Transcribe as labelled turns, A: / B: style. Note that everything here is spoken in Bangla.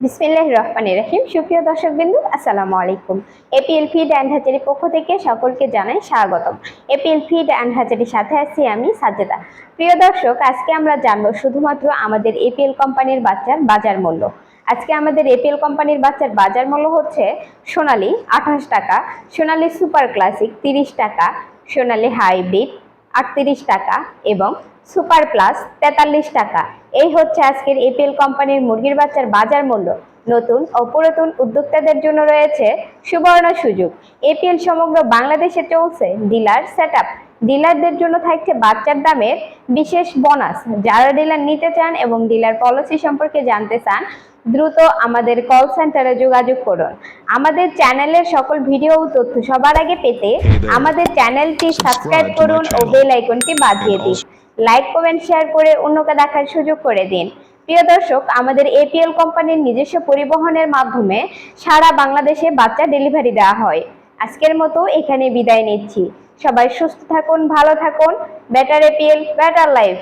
A: বিসমিল্লাহ রহমান রহিম। সুপ্রিয় দর্শক বিন্দু আসসালামু আলাইকুম। এপিএল ফিড অ্যান্ড হ্যাচারির পক্ষ থেকে সকলকে জানাই স্বাগতম। এপিএল ফিড অ্যান্ড হাজারির সাথে আছি আমি সাজেদা প্রিয় দর্শক, আজকে আমরা জানব শুধুমাত্র আমাদের এপিএল কোম্পানির বাচ্চার বাজার মূল্য। আজকে আমাদের এপিএল কোম্পানির বাচ্চার বাজার মূল্য হচ্ছে সোনালি আঠাশ টাকা, সোনালি সুপার ক্লাসিক তিরিশ টাকা, সোনালি হাইব্রিড আটত্রিশ টাকা এবং সুপার প্লাস তেতাল্লিশ টাকা। এই হচ্ছে আজকের এপিএল কোম্পানির মুরগির বাচ্চার বাজার মূল্য। নতুন ও পুরাতন উদ্যোক্তাদের জন্য রয়েছে সুবর্ণ সুযোগ। এপিএল সমগ্র বাংলাদেশে চলছে ডিলার সেট ডিলারদের জন্য থাকছে বাচ্চার দামের বিশেষ বোনাস। যারা ডিলার নিতে চান এবং ডিলার পলিসি সম্পর্কে জানতে চান দ্রুত আমাদের কল সেন্টারে যোগাযোগ করুন। আমাদের চ্যানেলের সকল ভিডিও ও তথ্য সবার আগে পেতে আমাদের চ্যানেলটি সাবস্ক্রাইব করুন ও বেল আইকনটি বাজিয়ে দিন। লাইক কমেন্ট শেয়ার করে অন্যকে দেখার সুযোগ করে দিন। প্রিয় দর্শক, আমাদের এপিএল কোম্পানির নিজস্ব পরিবহনের মাধ্যমে সারা বাংলাদেশে বাচ্চা ডেলিভারি দেওয়া হয়। আজকের মতো এখানে বিদায় নিচ্ছি। সবাই সুস্থ থাকুন, ভালো থাকুন। Better APL better life